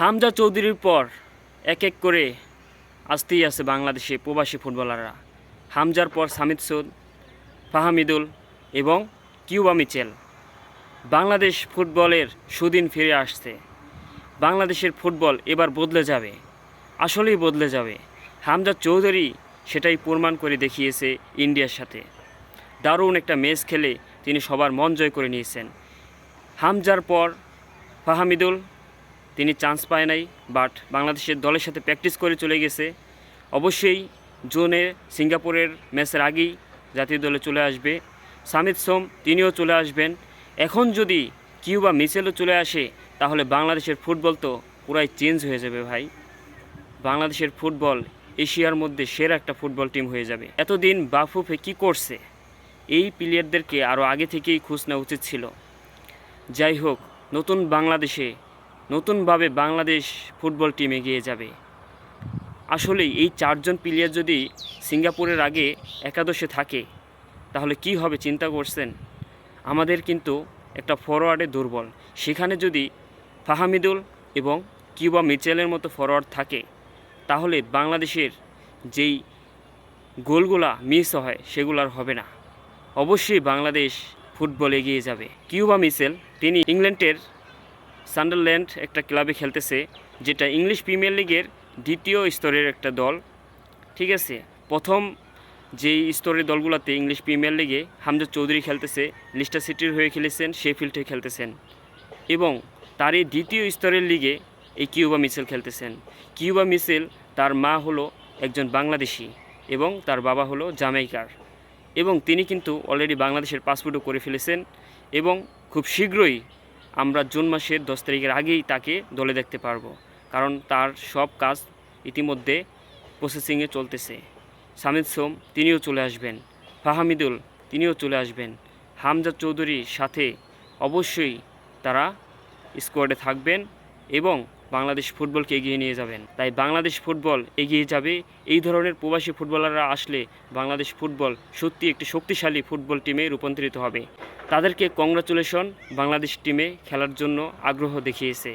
হামজা চৌধুরীর পর এক এক করে আসতেই আছে বাংলাদেশে প্রবাসী ফুটবলাররা। হামজার পর সামিদ সুদ ফাহামিদুল এবং কিউবা মিচেল। বাংলাদেশ ফুটবলের সুদিন ফিরে আসছে। বাংলাদেশের ফুটবল এবার বদলে যাবে। আসলেই বদলে যাবে। হামজা চৌধুরী সেটাই প্রমাণ করে দেখিয়েছে ইন্ডিয়ার সাথে। দারুণ একটা ম্যাচ খেলে তিনি সবার মন জয় করে নিয়েছেন। হামজার পর ফাহামিদুল তিনি চান্স পায় নাই বাট বাংলাদেশের দলের সাথে প্র্যাকটিস করে চলে গেছে। অবশ্যই জোনে সিঙ্গাপুরের ম্যাচের আগেই জাতীয় দলে চলে আসবে। সামিদ সোম, তিনিও চলে আসবেন। এখন যদি কিউবা মিচেলও চলে আসে, তাহলে বাংলাদেশের ফুটবল তো পুরাই চেঞ্জ হয়ে যাবে ভাই। বাংলাদেশের ফুটবল এশিয়ার মধ্যে সেরা একটা ফুটবল টিম হয়ে যাবে। এতদিন বাফুফে কি করছে? এই প্লেয়ারদেরকে আরও আগে থেকেই খোঁজ নেওয়া উচিত ছিল। যাই হোক, নতুন বাংলাদেশে নতুনভাবে বাংলাদেশ ফুটবল টিম এগিয়ে যাবে। আসলেই এই চারজন প্লেয়ার যদি সিঙ্গাপুরের আগে একাদশে থাকে, তাহলে কি হবে চিন্তা করছেন? আমাদের কিন্তু একটা ফরওয়ার্ডে দুর্বল। সেখানে যদি ফাহামিদুল এবং কিউবা মিচেলের মতো ফরওয়ার্ড থাকে, তাহলে বাংলাদেশের যেই গোলগুলা মিস হয়, সেগুলো আর হবে না। অবশ্যই বাংলাদেশ ফুটবল এগিয়ে যাবে। কিউবা মিচেল, তিনি ইংল্যান্ডের সান্ডারল্যান্ড একটা ক্লাবে খেলতেছে, যেটা ইংলিশ প্রিমিয়ার লিগের দ্বিতীয় স্তরের একটা দল। ঠিক আছে? প্রথম যেই স্তরের দলগুলোতে ইংলিশ প্রিমিয়ার লিগে হামজা চৌধুরী খেলতেছে, লিস্টার সিটির হয়ে খেলেছেন, শেফিল্ডে খেলতেছেন এবং তার এই দ্বিতীয় স্তরের লিগে এই কিউবা মিচেল খেলতেছেন। কিউবা মিচেল তার মা হলো একজন বাংলাদেশি এবং তার বাবা হলো জামাইকার এবং তিনি কিন্তু অলরেডি বাংলাদেশের পাসপোর্টও করে ফেলেছেন এবং খুব শীঘ্রই আমরা জুন মাসের দশ তারিখের আগেই তাকে দলে দেখতে পারব। কারণ তার সব কাজ ইতিমধ্যে প্রসেসিংয়ে চলতেছে। সামিদ সোম, তিনিও চলে আসবেন। ফাহামিদুল, তিনিও চলে আসবেন। হামজা চৌধুরীর সাথে অবশ্যই তারা স্কোয়াডে থাকবেন এবং বাংলাদেশ ফুটবলকে এগিয়ে নিয়ে যাবেন। তাই বাংলাদেশ ফুটবল এগিয়ে যাবে। এই ধরনের প্রবাসী ফুটবলাররা আসলে বাংলাদেশ ফুটবল সত্যি একটি শক্তিশালী ফুটবল টিমে রূপান্তরিত হবে। তাদেরকে কংগ্রাচুলেশন বাংলাদেশ টিমে খেলার জন্য আগ্রহ দেখিয়েছে।